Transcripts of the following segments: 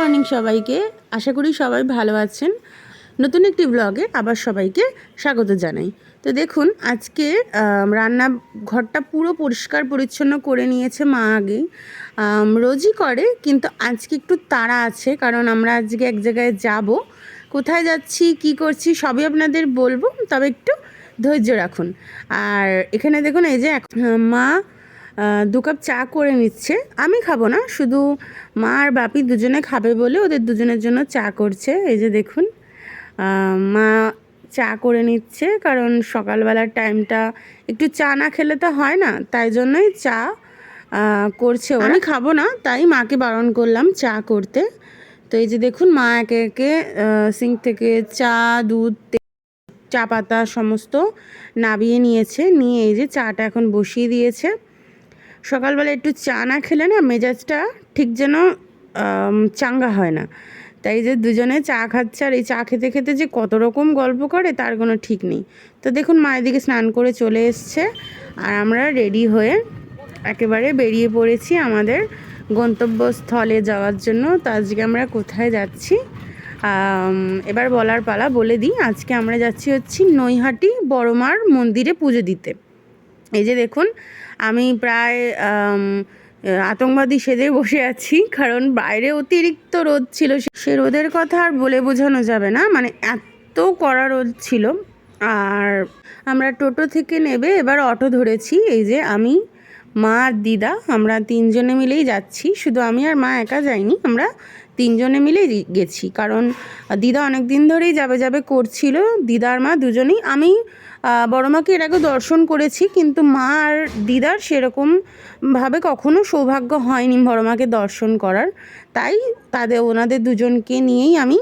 Morning সবাইকে। আশা করি সবাই ভালো আছেন। নতুন একটি ব্লগে আবার সবাইকে স্বাগত জানাই। তো দেখুন আজকে রান্না ঘরটা পুরো পরিষ্কার পরিচ্ছন্ন করে নিয়েছে মা আম, রোজই করে কিন্তু আজকে একটু তাড়া আছে কারণ আমরা আজকে এক জায়গায় যাব। কোথায় যাচ্ছি কি করছি সবই আপনাদের বলব তবে একটু ধৈর্য রাখুন। আর এখানে দেখুন এই যে মা দু কাপ চা করে নিচ্ছে। আমি খাব না, শুধু মা আর বাপি দুজনে খাবে বলে ওদের দুজনের জন্য চা করছে। এই যে দেখুন মা চা করে নিচ্ছে, কারণ সকালবেলার টাইমটা একটু চা না খেলে তো হয় না, তাই জন্যই চা করছে। আমি খাব না, তাই মাকে বারণ করলাম চা করতে। তো এই যে দেখুন, মা একে একে সিঙ্ক থেকে চা, দুধ চা পাতা সমস্ত নাবিয়ে নিয়েছে। নিয়ে এই যে চাটা এখন বসিয়ে দিয়েছে। সকালবেলা একটু চা না খেলে না মেজাজটা ঠিক যেন চাঙ্গা হয় না। তাই যে দুজনে চা খাচ্ছে আর এই চা খেতে খেতে যে কত রকম গল্প করে তার কোনো ঠিক নেই। তো দেখুন মায়ের দিকে স্নান করে চলে এসছে আর আমরা রেডি হয়ে একেবারে বেরিয়ে পড়েছি আমাদের গন্তব্যস্থলে যাওয়ার জন্য। তো আজকে আমরা কোথায় যাচ্ছি? এবার বলার পালা বলে দিই। আজকে আমরা যাচ্ছি হচ্ছি নৈহাটি বড়মার মন্দিরে পুজো দিতে। এই যে দেখুন আমি প্রায় আতঙ্কবাদী সেজে বসে আছি, কারণ বাইরে অতিরিক্ত রোদ ছিল, সে রোদের কথা আর বলে বোঝানো যাবে না। মানে এত কড়া রোদ ছিল, আর আমরা টোটো থেকে নেবে এবার অটো ধরেছি। এই যে আমি, মা আর দিদা, আমরা তিনজনে মিলেই যাচ্ছি। শুধু আমি আর মা একা যাইনি, আমরা তিনজনে মিলেই গেছি। কারণ দিদা অনেক দিন ধরেই যাবে যাবে করছিল। দিদার মা দুজনেই। আমি বড় মাকে এর আগে দর্শন করেছি, কিন্তু মা আর দিদার সেরকম ভাবে কখনো সৌভাগ্য হয়নি বড় মাকে দর্শন করার। তাই তাদের, ওনাদের দুজনকে নিয়েই আমি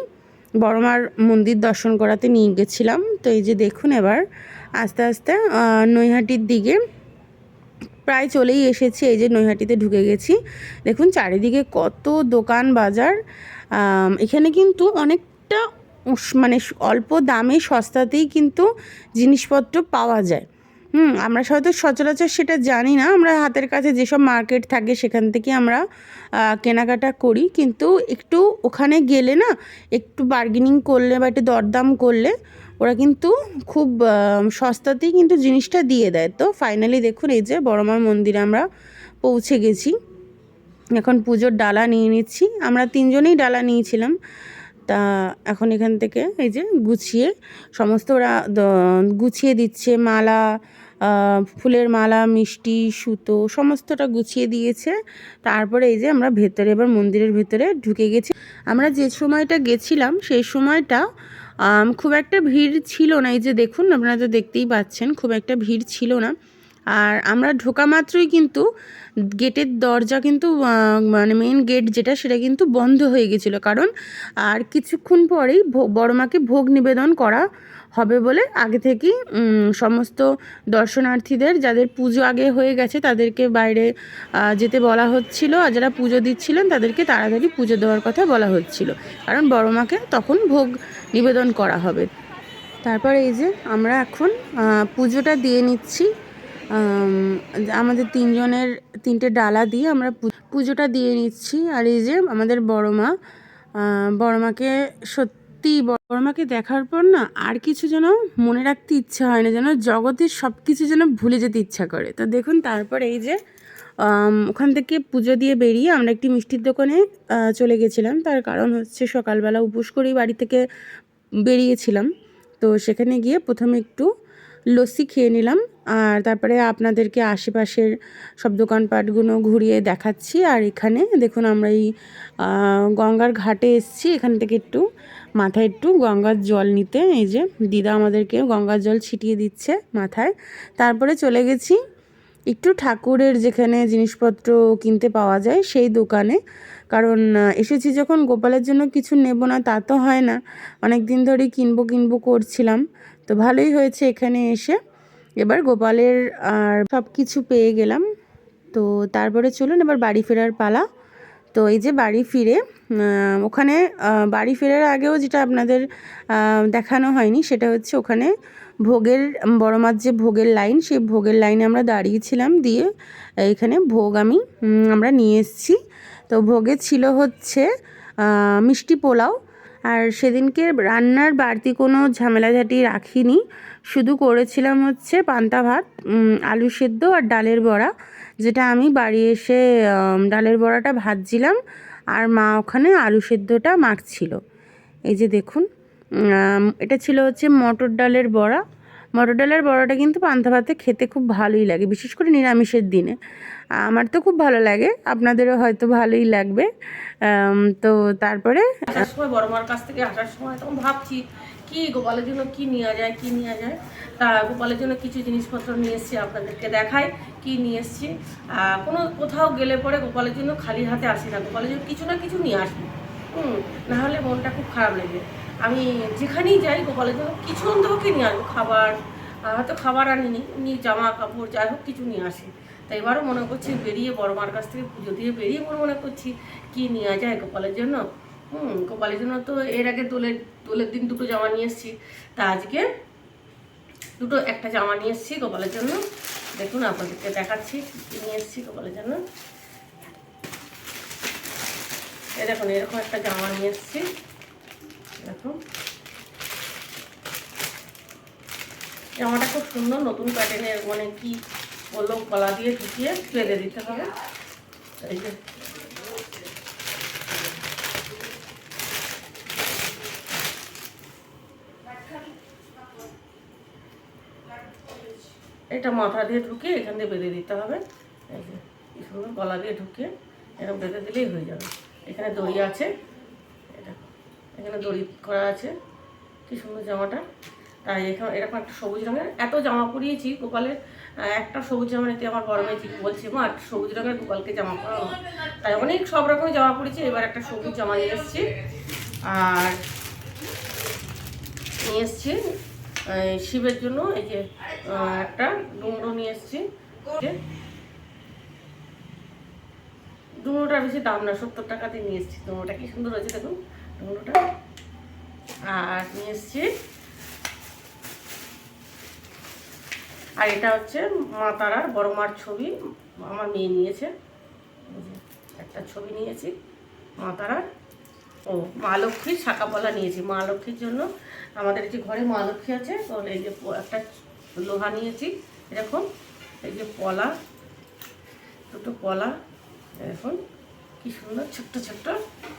বড় মার মন্দির দর্শন করাতে নিয়ে গেছিলাম। তো এই যে দেখুন এবার, আস্তে আস্তে নৈহাটির দিকে প্রায় চলেই এসেছি, এই যে নৈহাটিতে ঢুকে গেছি। দেখুন, চারিদিকে কত দোকান বাজার। এখানে কিন্তু অনেকটা মানে অল্প দামে সস্তাতেই কিন্তু জিনিসপত্র পাওয়া যায়। হুম, আমরা হয়তো সচরাচর সেটা জানি না। আমরা হাতের কাছে যেসব মার্কেট থাকে সেখান থেকে আমরা কেনাকাটা করি। কিন্তু একটু ওখানে গেলে না, একটু বার্গেনিং করলে বা একটু দরদাম করলে ওরা কিন্তু খুব সস্তাতেই কিন্তু জিনিসটা দিয়ে দেয়। তো ফাইনালি দেখুন এই যে বড়মার মন্দিরে আমরা পৌঁছে গেছি। এখন পুজোর ডালা নিয়ে নিচ্ছি। আমরা তিনজনেই ডালা নিয়েছিলাম। তা এখন এখান থেকে এই যে গুছিয়ে সমস্ত ওরা গুছিয়ে দিচ্ছে, মালা ফুলের মালা, মিষ্টি, সুতো সমস্তটা গুছিয়ে দিয়েছে। তারপরে এই যে আমরা ভেতরে, এবার মন্দিরের ভেতরে ঢুকে গেছি। আমরা যে সময়টা গেছিলাম, সেই সময়টা খুব একটা ভিড় ছিল না। এই যে দেখুন, আপনারা তো দেখতেই পাচ্ছেন, খুব একটা ভিড় ছিল না। আর আমরা ঢোকা মাত্রই কিন্তু গেটের দরজা কিন্তু মানে মেন গেট যেটা, সেটা কিন্তু বন্ধ হয়ে গেছিল। কারণ আর কিছুক্ষণ পরেই বড় মাকে ভোগ নিবেদন করা হবে বলে আগে থেকেই সমস্ত দর্শনার্থীদের, যাদের পুজো আগে হয়ে গেছে, তাদেরকে বাইরে যেতে বলা হচ্ছিল আর যারা পুজো দিচ্ছিলেন, তাদেরকে তাড়াতাড়ি পুজো দেওয়ার কথা বলা হচ্ছিল। কারণ বড় মাকে তখন ভোগ নিবেদন করা হবে। তারপর এই যে আমরা এখন পুজোটা দিয়ে নিচ্ছি। আমাদের তিনজনের তিনটে ডালা দিয়ে আমরা পুজোটা দিয়ে নিচ্ছি। আর এই যে আমাদের বড় মা বড় মাকে সত্যি বড় মাকে দেখার পর না আর কিছু যেন মনে রাখতে ইচ্ছা হয় না, যেন জগতের সব কিছু যেন ভুলে যেতে ইচ্ছা করে। তো দেখুন তারপর এই যে ওখান থেকে পুজো দিয়ে বেরিয়ে আমরা একটি মিষ্টির দোকানে চলে গেছিলাম। তার কারণ হচ্ছে সকালবেলা উপোস করেই বাড়ি থেকে বেরিয়েছিলাম। তো সেখানে গিয়ে প্রথমে একটু লস্যি খেয়ে নিলাম। আর তারপরে আপনাদেরকে আশেপাশের সব দোকানপাটগুলো ঘুরিয়ে দেখাচ্ছি। আর এখানে দেখুন আমরা এই গঙ্গার ঘাটে এসেছি। এখান থেকে একটু মাথায় একটু গঙ্গার জল নিতে। এই যে দিদা আমাদেরকে গঙ্গার জল ছিটিয়ে দিচ্ছে মাথায়। তারপরে চলে গেছি একটু ঠাকুরের যেখানে জিনিসপত্র কিনতে পাওয়া যায় সেই দোকানে। কারণ এসেছি যখন গোপালের জন্য কিছু নেব না তা তো হয় না। অনেক দিন ধরেই কিনবো কিনবো করছিলাম। তো ভালোই হয়েছে এখানে এসে। এবার গোপালের আর সব কিছু পেয়ে গেলাম। তো তারপরে চলুন এবার বাড়ি ফেরার পালা। তো এই যে বাড়ি ফিরে ওখানে বাড়ি ফেরার আগেও যেটা আপনাদের দেখানো হয়নি সেটা হচ্ছে ওখানে ভোগের বড় মাছ যে ভোগের লাইন, সেই ভোগের লাইনে আমরা দাঁড়িয়েছিলাম দিয়ে এখানে ভোগ আমি আমরা নিয়ে এসেছি। তো ভোগে ছিল হচ্ছে মিষ্টি পোলাও আর সেদিনকে রান্নার বাড়তি কোনো ঝামেলাঝাটি রাখিনি। শুধু করেছিলাম হচ্ছে পান্তা ভাত আলু সেদ্ধ আর ডালের বড়া, যেটা আমি বাড়ি এসে ডালের বড়াটা ভাজছিলাম আর মা ওখানে আলু সেদ্ধটা মাখছিল। এই যে দেখুন এটা ছিল হচ্ছে মটর ডালের বড়া। মটর ডালের বড়াটা কিন্তু পান্তা ভাতে খেতে খুব ভালোই লাগে, বিশেষ করে নিরামিষের দিনে। আমার তো খুব ভালো লাগে, আপনাদেরও হয়তো ভালোই লাগবে। তো তারপরে আসার সময়, বড় মার কাছ থেকে আসার সময় তখন ভাবছি, কি গোপালের জন্য কি নেওয়া যায়, কি নেওয়া যায়? তা গোপালের জন্য কিছু জিনিসপত্র নিয়ে এসেছি, আপনাদেরকে দেখাই কি নিয়ে এসেছি। কোনো কোথাও গেলে পরে গোপালের জন্য খালি হাতে আসি না, গোপালের জন্য কিছু না কিছু নিয়ে আসি হুম নাহলে মনটা খুব খারাপ লাগে। আমি যেখানেই যাই গোপালের জন্য কিছু অন্তপক্ষে নিয়ে আসব খাবার হয়তো খাবার আনিনি এমনি জামা কাপড়, যাই হোক, কিছু নিয়ে আসি। তাই এবারও মনে করছি বেরিয়ে বড় মার কাছ থেকে পুজো দিয়ে বেরিয়ে মনে মনে করছি, কি নেওয়া যায় গোপালের জন্য? হুম, গোপালের জন্য তো এর আগে দোলের দোলের দিন দুটো জামা নিয়ে এসেছি। তা আজকে দুটো একটা জামা নিয়ে এসেছি গোপালের জন্য। দেখুন, আপনাদেরকে দেখাচ্ছি নিয়ে এসেছি গোপালের জন্য। এই দেখুন, এরকম একটা জামা নিয়ে এসেছি। দেখুন জামাটা খুব সুন্দর, নতুন প্যাটার্নের মানে কি বলল গলা দিয়ে ঢুকিয়ে বেঁধে দিতে হবে। এই যে। এটা মাথা দিয়ে ঢুকিয়ে এখান দিয়ে বেঁধে দিতে হবে। এই যে গলা দিয়ে ঢুকিয়ে এরকম বেঁধে দিলেই হয়ে যাবে। এখানে দড়ি আছে এখানে দড়ি করা আছে। কি সুন্দর জামাটা। তাই এখানে এরকম একটা সবুজ রঙের, এত জামা পরিয়েছি গোপালের একটা সবুজ জামা নিতে আমার বড় মেয়ে বলছে, মা সবুজ রঙের গোপালকে জামা পরানো তাই অনেক সব রকমের জামা পরেছি, এবার একটা সবুজ জামা নিয়ে এসেছি। আর নিয়ে এসেছি শিবের জন্য এই যে একটা ডুমরো নিয়ে এসেছি। ডুমরোটার বেশি দাম না, সত্তর টাকাতে নিয়ে এসেছি। ডুমরোটা কি সুন্দর হয়েছে দেখুন। আর নিয়ে এসেছি। আর এটা হচ্ছে মা তারার বড় মার ছবি আমার মেয়ে নিয়েছে। একটা ছবি নিয়েছি, মা তারার। ও, মা লক্ষ্মীর শাখা পলা নিয়েছি। মা লক্ষ্মীর জন্য আমাদের যে ঘরে মা লক্ষ্মী আছে, তো এই যে একটা লোহা নিয়েছি। এরকম এই যে পলা, দুটো পলা। এরকম কি সুন্দর, ছোট্ট ছোট্ট,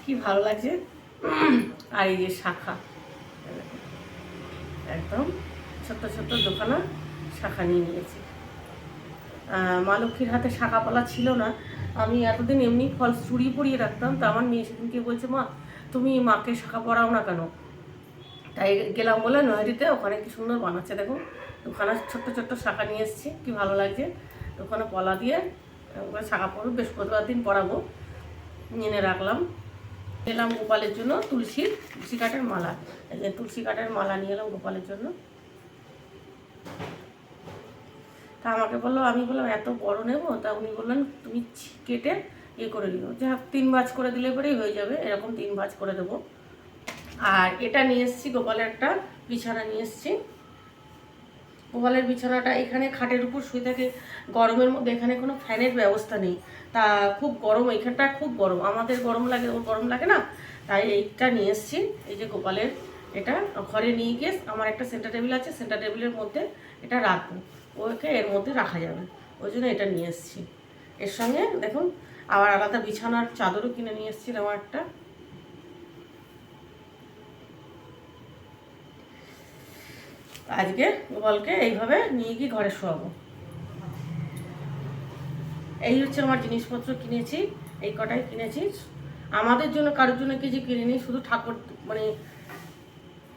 কি ভালো লাগছে। আর এই যে শাখা। একদম ছোট্ট ছোট্ট দোকানা শাখা নিয়ে নিয়েছি। মা লক্ষ্মীর হাতে শাখা পলা ছিল না। আমি এতদিন এমনি ফল চুড়ি পরিয়ে রাখতাম, তা আমার মেয়ে সেদিনকে বলছে, মা, তুমি মাকে শাখা পরাও না কেন? তাই গেলাম বলে নয়ারিতে ওখানে কি সুন্দর বানাচ্ছে দেখো। ওখানে ছোট্ট ছোট্ট শাখা নিয়ে এসেছি, কি ভালো লাগছে। ওখানে পলা দিয়ে, ওখানে শাখা পরবো, বৃহস্পতিবার দিন পরাবো। এনে রাখলাম। এলাম গোপালের জন্য তুলসীর, তুলসী কাঠের মালা। তুলসী কাঠের মালা নিয়ে এলাম গোপালের জন্য। তা আমাকে বলল, আমি বললাম, এত বড় নেব? তা উনি বললেন, তুমি কেটে ইয়ে করে দিও যা তিন ভাঁজ করে দিলে পরেই হয়ে যাবে, এরকম তিন ভাঁজ করে দেবো। আর এটা নিয়ে এসেছি, গোপালের একটা বিছানা নিয়ে এসেছি। গোপালের বিছানাটা এখানে খাটের উপর শুয়ে থাকে, গরমের মধ্যে এখানে কোনো ফ্যানের ব্যবস্থা নেই। তা খুব গরম এখানটা খুব গরম। আমাদের গরম লাগে, ওর গরম লাগে না? তাই এইটা নিয়ে এসেছি। এই যে গোপালের এটা ঘরে নিয়ে গিয়ে আমার একটা সেন্টার টেবিল আছে সেন্টার টেবিলের মধ্যে এটা রাখব। ওকে এর মধ্যে রাখা যাবে। ওই জন্য এটা নিয়ে এসেছি। এর সঙ্গে দেখুন, আবার আলাদা বিছানার চাদরও কিনে নিয়ে এসেছিলাম একটা। আজকে গোপালকে এইভাবে নিয়ে গিয়ে ঘরে শোয়াবো। এই হচ্ছে আমার জিনিসপত্র কিনেছি, এই কটাই কিনেছি। আমাদের জন্য কারোর জন্য কিছু কিনিনি, শুধু ঠাকুর মানে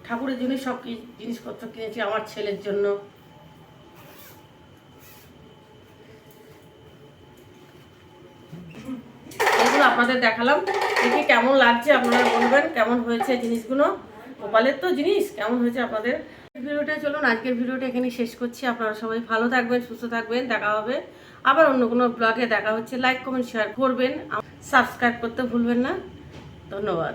ঠাকুরের জন্য সব জিনিসপত্র কিনেছি আমার ছেলের জন্য। আপনাদের দেখালাম, দেখি কেমন লাগছে আপনারা বলবেন, কেমন হয়েছে জিনিসগুলো। গোপালের তো জিনিস, কেমন হয়েছে আপনাদের? ভিডিওটা চলুন, আজকের ভিডিওটা এখানে শেষ করছি। আপনারা সবাই ভালো থাকবেন, সুস্থ থাকবেন, দেখা হবে। আবার অন্য কোনো ব্লগে দেখা হচ্ছে। লাইক কমেন্ট শেয়ার করবেন। সাবস্ক্রাইব করতে ভুলবেন না। ধন্যবাদ।